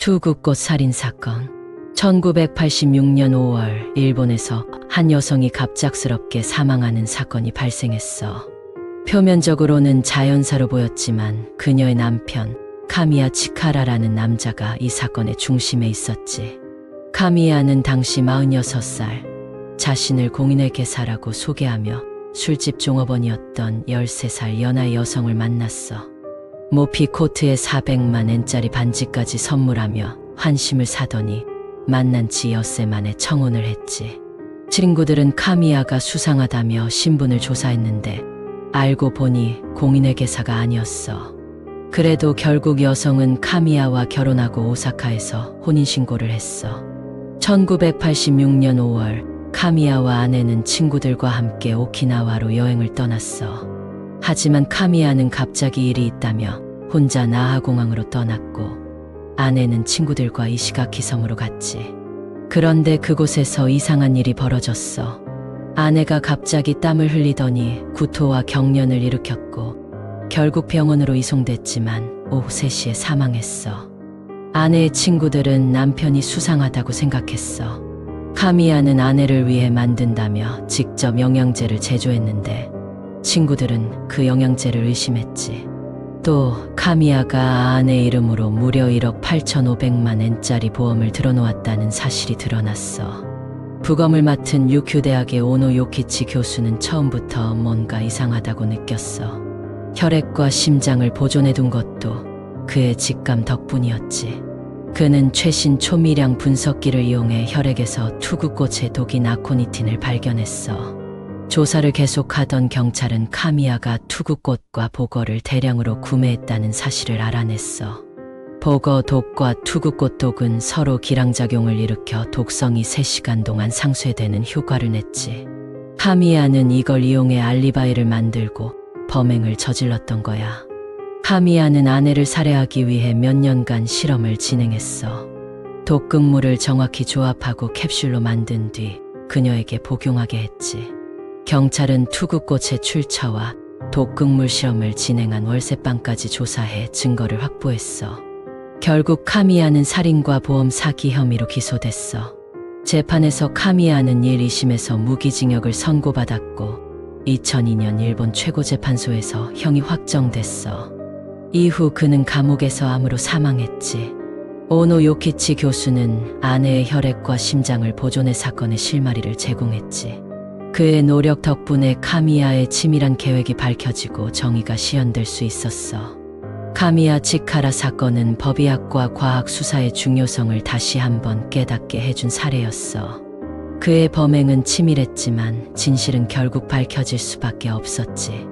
투구꽃 살인 사건. 1986년 5월 일본에서 한 여성이 갑작스럽게 사망하는 사건이 발생했어. 표면적으로는 자연사로 보였지만 그녀의 남편 카미야 치카라라는 남자가 이 사건의 중심에 있었지. 카미야는 당시 46살, 자신을 공인의 개사라고 소개하며 술집 종업원이었던 13살 연하의 여성을 만났어. 모피 코트에 400만 엔짜리 반지까지 선물하며 환심을 사더니 만난 지 엿새 만에 청혼을 했지. 친구들은 카미야가 수상하다며 신분을 조사했는데 알고 보니 공인의 개사가 아니었어. 그래도 결국 여성은 카미야와 결혼하고 오사카에서 혼인신고를 했어. 1986년 5월 카미야와 아내는 친구들과 함께 오키나와로 여행을 떠났어. 하지만 카미야는 갑자기 일이 있다며 혼자 나하공항으로 떠났고 아내는 친구들과 이시가키 섬으로 갔지. 그런데 그곳에서 이상한 일이 벌어졌어. 아내가 갑자기 땀을 흘리더니 구토와 경련을 일으켰고 결국 병원으로 이송됐지만 오후 3시에 사망했어. 아내의 친구들은 남편이 수상하다고 생각했어. 카미야는 아내를 위해 만든다며 직접 영양제를 제조했는데 친구들은 그 영양제를 의심했지. 또 카미야가 아내 이름으로 무려 1억 8,500만 엔짜리 보험을 들어놓았다는 사실이 드러났어. 부검을 맡은 유큐대학의 오노 요키치 교수는 처음부터 뭔가 이상하다고 느꼈어. 혈액과 심장을 보존해둔 것도 그의 직감 덕분이었지. 그는 최신 초미량 분석기를 이용해 혈액에서 투구꽃의 독인 아코니틴을 발견했어. 조사를 계속하던 경찰은 카미야가 투구꽃과 보거를 대량으로 구매했다는 사실을 알아냈어. 보거 독과 투구꽃 독은 서로 기량작용을 일으켜 독성이 3시간 동안 상쇄되는 효과를 냈지. 카미야는 이걸 이용해 알리바이를 만들고 범행을 저질렀던 거야. 카미야는 아내를 살해하기 위해 몇 년간 실험을 진행했어. 독극물을 정확히 조합하고 캡슐로 만든 뒤 그녀에게 복용하게 했지. 경찰은 투구꽃의 출처와 독극물 실험을 진행한 월세방까지 조사해 증거를 확보했어. 결국 카미야는 살인과 보험 사기 혐의로 기소됐어. 재판에서 카미야는 1, 2심에서 무기징역을 선고받았고 2002년 일본 최고재판소에서 형이 확정됐어. 이후 그는 감옥에서 암으로 사망했지. 오노 요키치 교수는 아내의 혈액과 심장을 보존해 사건의 실마리를 제공했지. 그의 노력 덕분에 카미야의 치밀한 계획이 밝혀지고 정의가 시현될 수 있었어. 카미야 치카라 사건은 법의학과 과학 수사의 중요성을 다시 한번 깨닫게 해준 사례였어. 그의 범행은 치밀했지만 진실은 결국 밝혀질 수밖에 없었지.